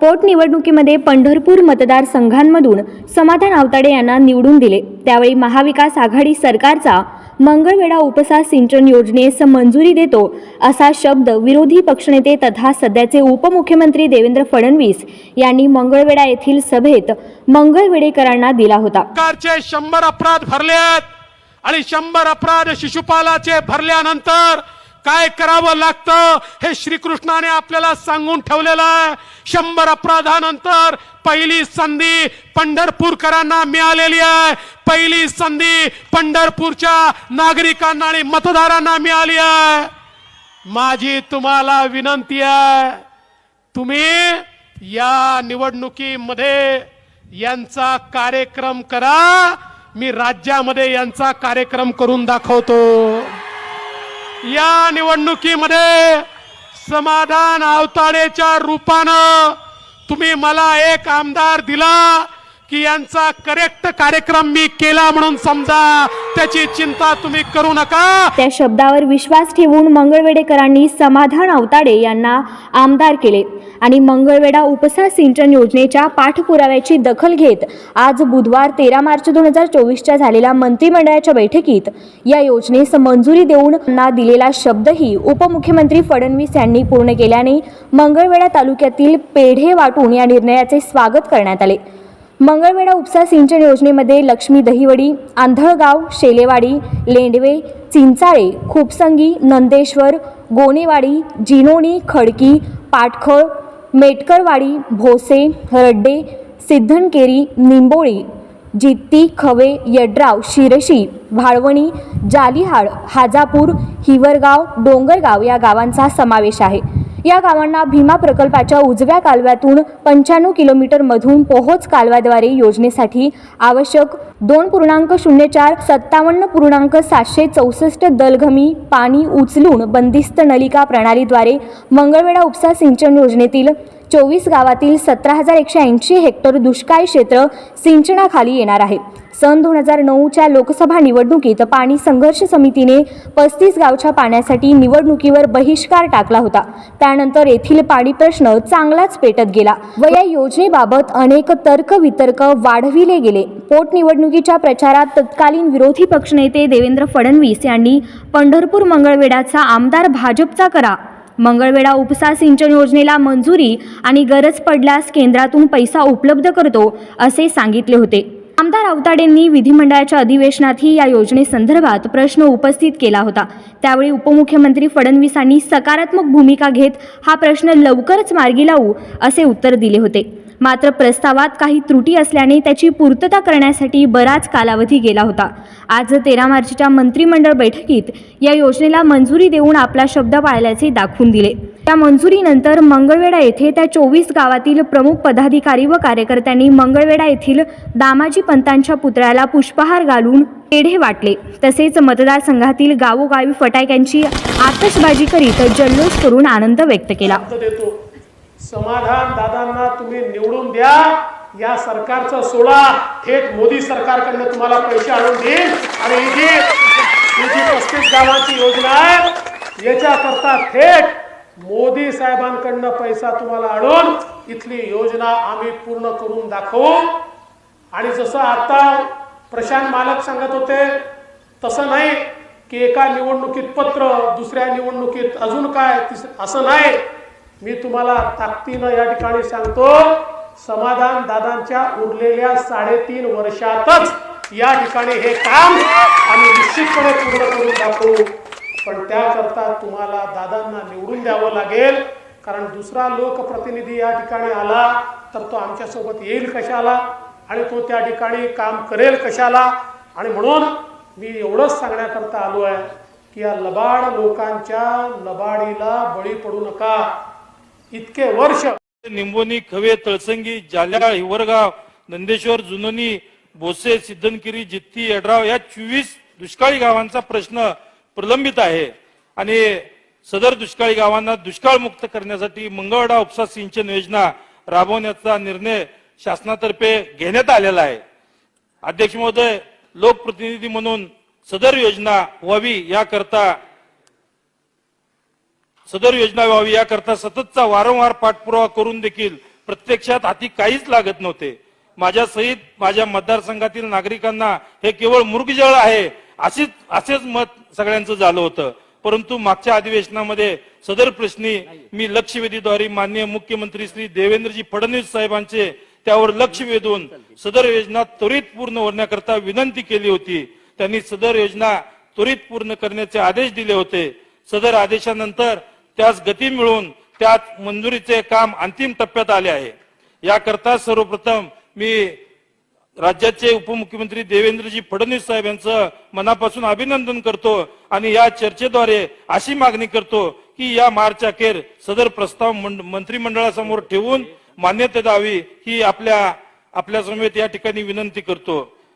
पोटनिवडणुकीमध्ये पंढरपूर मतदारसंघांमधून समाधान आवताडे यांना निवडून दिले. त्यावेळी महाविकास आघाडी सरकारचा मंगळवेढा उपसा सिंचन योजनेस मंजुरी देतो असा शब्द विरोधी पक्षनेते तथा सध्याचे उपमुख्यमंत्री देवेंद्र फडणवीस यांनी मंगळवेढा येथील सभेत मंगळवेडेकरांना दिला होता. सरकारचे शंभर अपराध भरले आणि शंभर अपराध शिशुपालाचे भरल्यानंतर काय करावं लागतं हे श्रीकृष्णाने आपल्याला सांगून ठेवलेलं आहे. शंभर अपराधानंतर पहिली संधी पंढरपूरकरांना मिळालेली आहे. पहिली संधी पंढरपूरच्या नागरिकांना आणि मतदारांना मिळाली आहे. माझी तुम्हाला विनंती आहे तुम्ही या निवडणुकीमध्ये यांचा कार्यक्रम करा. मी राज्यामध्ये यांचा कार्यक्रम करून दाखवतो. या निवडणुकीमध्ये समाधान आवताडेच्या रूपानं तुम्ही मला एक आमदार दिला. की यांचा करेक्ट कार्यक्रम मी केला म्हणून समजा त्याची चिंता तुम्ही करू नका. त्या शब्दावर विश्वास ठेवून मंगळवेडेकरांनी समाधान अवताडे यांना आमदार केले. आणि मंगळवेढा उपसा सिंचन योजनेच्या पाठपुराव्याची दखल घेत आज बुधवार तेरा मार्च दोन हजार चोवीसच्या झालेल्या मंत्रिमंडळाच्या बैठकीत या योजनेस मंजुरी देऊन त्यांना दिलेला शब्दही उपमुख्यमंत्री फडणवीस यांनी पूर्ण केल्याने मंगळवेढा तालुक्यातील पेढे वाटून या निर्णयाचे स्वागत करण्यात आले. मंगळवेढा उपसा सिंचन योजनेमध्ये लक्ष्मी दहिवडी आंधळगाव शेलेवाडी लेंडवे चिंचाळे खूपसंगी नंदेश्वर गोनेवाडी जिनोणी खडकी पाटखळ मेटकरवाडी भोसे रड्डे सिद्धनकेरी निंबोळी जित्ती खवे यड्राव शिरशी भाळवणी जालिहाड हाजापूर हिवरगाव डोंगरगाव या गावांचा समावेश आहे. या गावांना भीमा प्रकल्पाच्या उजव्या कालव्यातून पंच्याण्णव किलोमीटरमधून पोहोच कालव्याद्वारे योजनेसाठी आवश्यक दोन पूर्णांक शून्य चार सत्तावन्न पूर्णांक सातशे चौसष्ट दलघमी पाणी उचलून बंदिस्त नलिका प्रणालीद्वारे मंगळवेढा उपसा सिंचन योजनेतील चोवीस गावातील सतरा हजार एकशे ऐंशी हेक्टर दुष्काळी क्षेत्र सिंचनाखाली येणार आहे. सन दोन हजार नऊच्या लोकसभा निवडणुकीत पाणी संघर्ष समितीने पस्तीस गावच्या पाण्यासाठी निवडणुकीवर बहिष्कार टाकला होता. त्यानंतर येथील पाणी प्रश्न चांगलाच पेटत गेला व या योजनेबाबत अनेक तर्कवितर्क वाढविले गेले. पोटनिवडणुकीच्या प्रचारात तत्कालीन विरोधी पक्षनेते देवेंद्र फडणवीस यांनी पंढरपूर मंगळवेढाचा आमदार भाजपचा करा मंगळवेढा उपसा सिंचन योजनेला मंजुरी आणि गरज पडल्यास केंद्रातून पैसा उपलब्ध करतो असे सांगितले होते. आमदार आवताडेंनी विधिमंडळाच्या अधिवेशनातही या योजनेसंदर्भात प्रश्न उपस्थित केला होता. त्यावेळी उपमुख्यमंत्री फडणवीसांनी सकारात्मक भूमिका घेत हा प्रश्न लवकरच मार्गी लावू असे उत्तर दिले होते. मात्र प्रस्तावात काही त्रुटी असल्याने त्याची पूर्तता करण्यासाठी बराच कालावधी गेला होता. आज तेरा मार्चच्या मंत्रिमंडळ बैठकीत या योजनेला मंजुरी देऊन आपला शब्द पाळल्याचे दाखवून दिले. त्या मंजुरीनंतर मंगळवेढा येथे त्या चोवीस गावातील प्रमुख पदाधिकारी व कार्यकर्त्यांनी मंगळवेढा येथील दामाजी पंतांच्या पुतळ्याला पुष्पहार घालून पेढे वाटले. तसेच मतदारसंघातील गावोगावी फटाक्यांची आतषबाजी करीत जल्लोष करून आनंद व्यक्त केला. समाधान दादांना तुम्ही निवडून द्या. या सरकारचं सोडा थेट मोदी सरकारकडनं तुम्हाला पैसे आणून देईल. आणि ही जी ही जी पस्तीस गावांची योजना आहे. याच्याकरता थेट मोदी साहेबांकडनं पैसा तुम्हाला आणून इथली योजना आम्ही पूर्ण करून दाखवू. आणि जसं आता प्रशांत मालक सांगत होते तसं नाही की एका निवडणुकीत पत्र दुसऱ्या निवडणुकीत अजून काय तिस- असं नाही. मी तुम्हाला ताकदीनं या ठिकाणी सांगतो समाधान दादांच्या उरलेल्या साडेतीन वर्षातच या ठिकाणी हे काम आम्ही निश्चितपणे पूर्ण करून दाखवू. पण त्याकरता तुम्हाला दादांना निवडून द्यावं लागेल कारण दुसरा लोकप्रतिनिधी या ठिकाणी आला तर तो आमच्यासोबत येईल कशाला? आणि तो त्या ठिकाणी काम करेल कशाला? आणि म्हणून मी एवढंच सांगण्याकरता आलो आहे की या लबाड लोकांच्या लबाडीला बळी पडू नका. इतके वर्ष निंबोनी खवे तळसंगी जाल्या हिवरगाव नंदेश्वर जुनोनी भोसे सिद्धनकिरी जित्ती यड्राव या चोवीस दुष्काळी गावांचा प्रश्न प्रलंबित आहे. आणि सदर दुष्काळी गावांना दुष्काळ मुक्त करण्यासाठी मंगळवाडा उपसा सिंचन योजना राबवण्याचा निर्णय शासनातर्फे घेण्यात आलेला आहे. अध्यक्ष महोदय लोकप्रतिनिधी म्हणून सदर योजना व्हावी याकरता सदर योजना व्हावी याकरता सततचा वारंवार पाठपुरावा करून देखील प्रत्यक्षात हाती काहीच लागत नव्हते. माझ्या सहित माझ्या मतदारसंघातील नागरिकांना हे केवळ मृगजळ आहे अशीच असेच मत सगळ्यांचं झालं होतं. परंतु मागच्या अधिवेशनामध्ये सदर प्रश्नी मी लक्षवेधीद्वारे माननीय मुख्यमंत्री श्री देवेंद्रजी फडणवीस साहेबांचे त्यावर लक्ष वेधून सदर योजना त्वरित पूर्ण होण्याकरता विनंती केली होती. त्यांनी सदर योजना त्वरित पूर्ण करण्याचे आदेश दिले होते. सदर आदेशानंतर त्यास गती मिळून त्यात मंजुरीचे काम अंतिम टप्प्यात आले आहे. याकरता सर्वप्रथम मी राज्याचे उपमुख्यमंत्री देवेंद्रजी फडणवीस साहेब यांचं मनापासून अभिनंदन करतो आणि या चर्चेद्वारे अशी मागणी करतो की या मार्च अखेर सदर प्रस्ताव मंड- मंत्रिमंडळासमोर ठेवून मान्यता द्यावी ही आपल्या आपल्या समेत या ठिकाणी विनंती करतो.